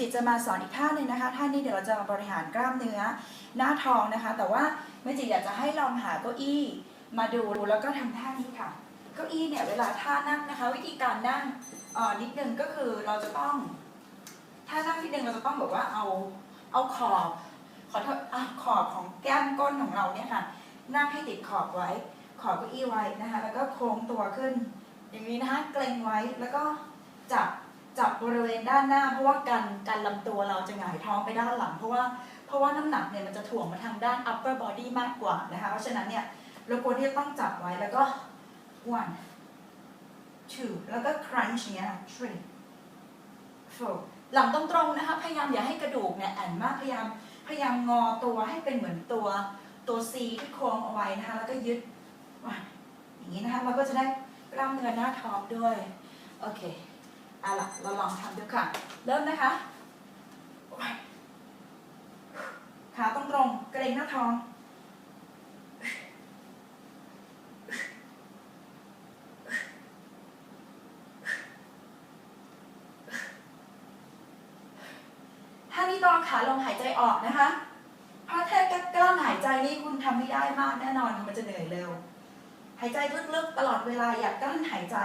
จิตจะมาสอนอีกท่าหนึ่งนะคะท่านี้เดี๋ยวเราจะมาบริหารกล้ามเนื้อหน้าท้องนะคะ แต่ว่าเมจิอยากจะให้ลองหาเก้าอี้มาดูแล้วก็ทำท่านี้ค่ะ เก้าอี้เนี่ยเวลาท่านั่งนะคะ วิธีการนั่งอ่อนิดนึงก็คือเราจะต้องท่านั่งนิดนึงเราจะต้องแบบว่าเอาเอาขอบขอโทษอะขอบของแก้มก้นของเราเนี่ยค่ะ นั่งให้ติดขอบไว้ ขอบเก้าอี้ไว้นะคะ แล้วก็โค้งตัวขึ้น อย่างนี้นะคะเกรงไว้แล้วก็จับ จับบริเวณด้านหน้า เพราะว่าการการลำตัวเราจะหงายท้องไปด้านหลัง เพราะว่าเพราะว่าน้ำหนักเนี่ยมันจะถ่วงมาทางด้าน upper body มากกว่านะคะ เพราะฉะนั้นเนี่ยเราควรที่จะต้องจับไว้แล้วก็ one two แล้วก็ crunch เงี้ย three four หลังตรงๆนะคะ พยายามอย่าให้กระดูกเนี่ยแอนมาก พยายามพยายามงอตัวให้เป็นเหมือนตัวตัว C ที่โค้งเอาไว้นะคะ แล้วก็ยึดอย่างนี้นะคะ เราก็จะได้กล้ามเนื้อหน้าท้องด้วย โอเค เอาล่ะเราลองทำดูค่ะ เริ่มนะคะขาตรงๆเกรงหน้าท้อง ถ้านี่ตอนขาลงหายใจออกนะคะ เพราะแค่กลั้นหายใจนี่คุณทำไม่ได้มากแน่นอนมันจะเหนื่อยเร็ว หายใจลึกๆตลอดเวลาอย่ากลั้นหายใจ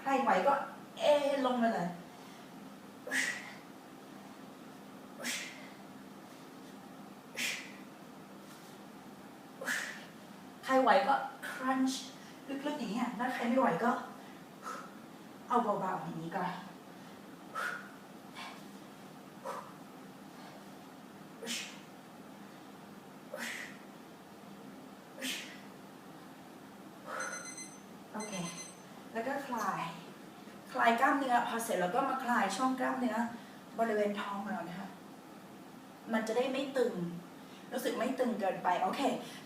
ใคร ไหวก็ เอลงมาเลยใครไหวก็ crunch ลึกๆอย่างนี้ยถ้าใครไม่ไหวก็ เอาเบาๆอย่างนี้ก่อนโอเค แล้วก็คลาย คลายกล้ามเนื้อพอเสร็จแล้วก็มาคลายช่องกล้ามเนื้อ บริเวณท้องของเรานะคะมันจะได้ไม่ตึง รู้สึกไม่ตึงเกินไปโอเค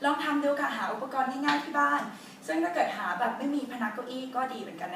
ลองทำดูค่ะหาอุปกรณ์ง่ายๆที่บ้าน ซึ่งถ้าเกิดหาแบบไม่มีพนักเก้าอี้ก็ดีเหมือนกันนะ